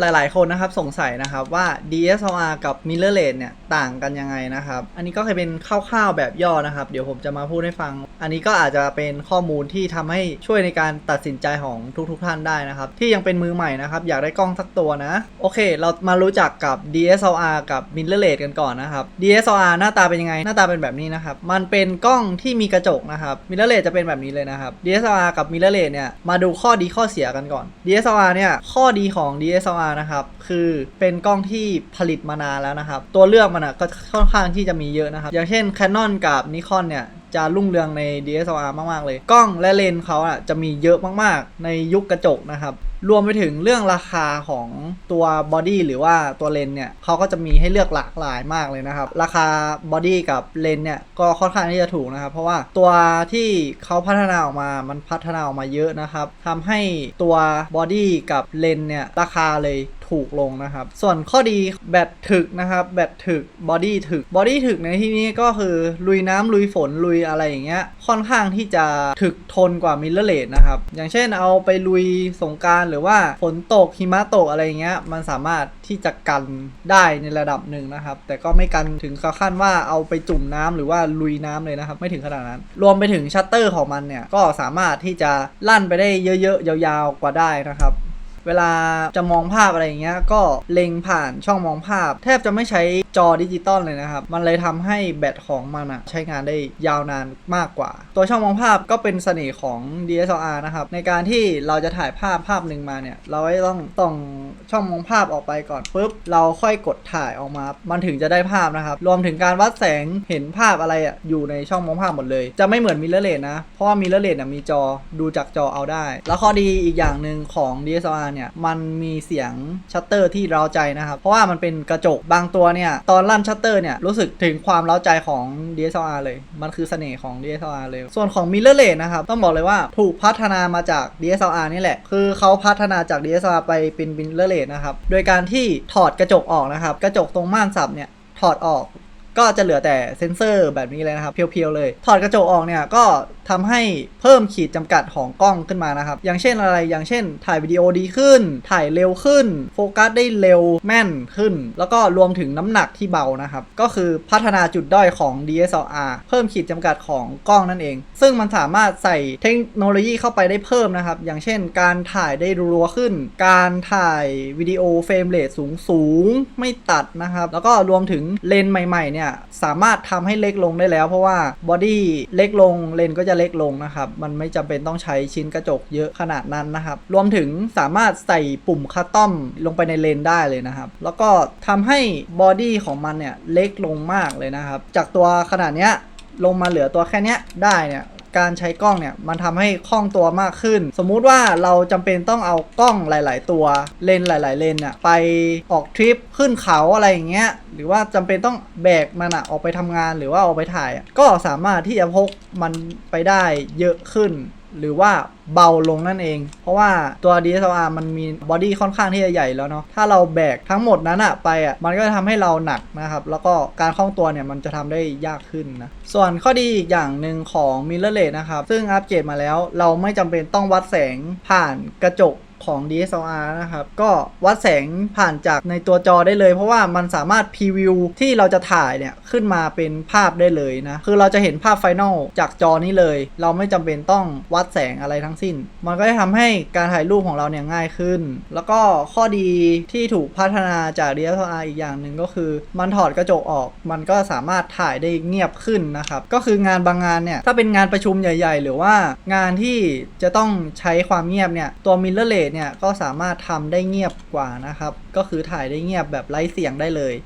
หลายๆ คนนะครับสงสัยนะครับว่า DSLR กับ mirrorless เนี่ยต่างกันยังไงนะครับ อันนี้ก็เคยเป็นคร่าวๆแบบย่อนะครับ เดี๋ยวผมจะมาพูดให้ฟัง อันนี้ก็อาจจะเป็นข้อมูลที่ทำให้ช่วยในการตัดสินใจของทุกๆท่านได้นะครับ ที่ยังเป็นมือใหม่นะครับ อยากได้กล้องสักตัวนะ โอเค เรามารู้จักกับ DSLR กับ mirrorless กันก่อนนะครับ DSLR หน้าตาเป็นยังไง หน้าตาเป็นแบบนี้นะครับ มันเป็นกล้องที่มีกระจกนะครับ mirrorless จะเป็นแบบนี้เลยนะครับ DSLR กับ mirrorless เนี่ยมาดูข้อดีข้อเสียกันก่อน DSLR เนี่ยข้อดีของ DSLR นะครับ คือเป็นกล้องที่ผลิตมานานแล้วนะครับ ตัวเลือกมันอะก็ค่อนข้างที่จะมีเยอะนะครับ อย่างเช่น Canon กับ Nikon เนี่ยจะรุ่งเรืองใน DSLR มาก ๆ เลย กล้องและเลนส์เขาอะจะมีเยอะมาก ๆ ในยุคกระจกนะครับ รวมไปถึงเรื่องราคาของตัวบอดี้หรือว่าตัวเลนเนี่ยเขาก็จะมีให้เลือกหลากหลายมากเลยนะครับ ราคาบอดี้กับเลนเนี่ยก็ค่อนข้างที่จะถูกนะครับ เพราะว่าตัวที่เขาพัฒนาออกมามันพัฒนาออกมาเยอะนะครับทำให้ตัวบอดี้กับเลนเนี่ยราคาเลย ถูกลงนะครับ ส่วนข้อดีแบตถึกนะครับแบตถึกบอดี้ถึกบอดี้ถึกในที่นี้ก็คือลุยน้ำลุยฝนลุยอะไรอย่างเงี้ยค่อนข้างที่จะถึกทนกว่ามิลเลอร์เลสนะครับ อย่างเช่นเอาไปลุยสงการหรือว่าฝนตกหิมะตกอะไรอย่างเงี้ยมันสามารถที่จะกันได้ในระดับหนึ่งนะครับ แต่ก็ไม่กันถึงขั้นว่าเอาไปจุ่มน้ำหรือว่าลุยน้ำเลยนะครับ ไม่ถึงขนาดนั้น รวมไปถึงชัตเตอร์ของมันเนี่ยก็สามารถที่จะลั่นไปได้เยอะๆยาวๆกว่าได้นะครับ เวลาจะมองภาพอะไรอย่างเงี้ยก็เล็งผ่านช่องมองภาพ แทบจะไม่ใช้จอดิจิตอลเลยนะครับ มันเลยทำให้แบตของมันอะใช้งานได้ยาวนานมากกว่า ตัวช่องมองภาพก็เป็นเสน่ห์ของ DSLR นะครับ ในการที่เราจะถ่ายภาพภาพหนึ่งมาเนี่ย เราไม่ต้องต้องช่องมองภาพออกไปก่อนปุ๊บเราค่อยกดถ่ายออกมา มันถึงจะได้ภาพนะครับ รวมถึงการวัดแสงเห็นภาพอะไรอะอยู่ในช่องมองภาพหมดเลย จะไม่เหมือนมิลเลอร์เลนนะ เพราะว่ามิลเลอร์เลนมีจอดูจากจอเอาได้ แล้วข้อดีอีกอย่างหนึ่งของ DSLR เนี่ยมันมีเสียงชัตเตอร์ที่เร้าใจนะครับ เพราะว่ามันเป็นกระจกบางตัวเนี่ยตอนลั่นชัตเตอร์เนี่ยรู้สึกถึงความเร้าใจของ DSLR เลย มันคือเสน่ห์ของ DSLR เลย ส่วนของ mirrorless นะครับ ต้องบอกเลยว่าถูกพัฒนามาจาก DSLR นี่แหละ คือเขาพัฒนาจาก DSLR ไปเป็น mirrorless นะครับ โดยการที่ถอดกระจกออกนะครับ กระจกตรงม่านสับเนี่ยถอดออกก็จะเหลือแต่เซนเซอร์แบบนี้เลยนะครับ เพียวๆเลย ถอดกระจกออกเนี่ยก็ ทำให้เพิ่มขีดจำกัดของกล้องขึ้นมานะครับ อย่างเช่นอะไร อย่างเช่น ถ่ายวิดีโอดีขึ้น ถ่ายเร็วขึ้น โฟกัสได้เร็วแม่นขึ้น แล้วก็รวมถึงน้ำหนักที่เบานะครับ ก็คือพัฒนาจุดด้อยของ DSLR เพิ่มขีดจำกัดของกล้องนั่นเอง ซึ่งมันสามารถใส่เทคโนโลยีเข้าไปได้เพิ่มนะครับ อย่างเช่น การถ่ายได้รัวขึ้น การถ่ายวิดีโอเฟรมเรทสูงสูงไม่ตัดนะครับ แล้วก็รวมถึงเลนส์ใหม่ๆเนี่ยสามารถทำให้เล็กลงได้แล้ว เพราะว่าบอดี้เล็กลงเลนส์ก็จะเล็กลงนะครับ มันไม่จำเป็นต้องใช้ชิ้นกระจกเยอะขนาดนั้นนะครับ รวมถึงสามารถใส่ปุ่มคัสตอมลงไปในเลนได้เลยนะครับ แล้วก็ทำให้บอดี้ของมันเนี่ยเล็กลงมากเลยนะครับ จากตัวขนาดเนี้ยลงมาเหลือตัวแค่เนี้ยได้เนี่ย การใช้กล้องเนี่ยมันทำให้คล่องตัวมากขึ้น สมมุติว่าเราจำเป็นต้องเอากล้องหลาย ๆ ตัวเลนหลาย ๆ เลนส์อะไปออกทริปขึ้นเขาอะไรอย่างเงี้ยหรือว่าจำเป็นต้องแบกมันอะออกไปทำงานหรือว่าออกไปถ่าย ก็สามารถที่จะพกมันไปได้เยอะขึ้น หรือว่าเบาลงนั่นเอง เพราะว่าตัว DSLR มันมีบอดี้ค่อนข้างที่จะใหญ่แล้วเนาะถ้าเราแบกทั้งหมดนั้นอะไปอะมันก็จะทำให้เราหนักนะครับ แล้วก็การคล่องตัวเนี่ยมันจะทำได้ยากขึ้นนะ ส่วนข้อดีอีกอย่างหนึ่งของ mirrorless นะครับ ซึ่งอัปเกรดมาแล้วเราไม่จำเป็นต้องวัดแสงผ่านกระจกของ DSLR นะครับ ก็วัดแสงผ่านจากในตัวจอได้เลย เพราะว่ามันสามารถพรีวิวที่เราจะถ่ายเนี่ยขึ้นมาเป็นภาพได้เลยนะ คือเราจะเห็นภาพไฟนอลจากจอนี้เลย เราไม่จำเป็นต้องวัดแสงอะไรทั้งสิ้น มันก็จะทำให้การถ่ายรูปของเราเนี่ยง่ายขึ้น แล้วก็ข้อดีที่ถูกพัฒนาจาก DSLR อีกอย่างหนึ่งก็คือ มันถอดกระจกออก มันก็สามารถถ่ายได้เงียบขึ้นนะครับ ก็คืองานบางงานเนี่ยถ้าเป็นงานประชุมใหญ่ ๆ หรือว่างานที่จะต้องใช้ความเงียบเนี่ยตัว mirrorless เนี่ยก็สามารถทำได้เงียบกว่านะครับ ก็คือถ่ายได้เงียบแบบไร้เสียงได้เลย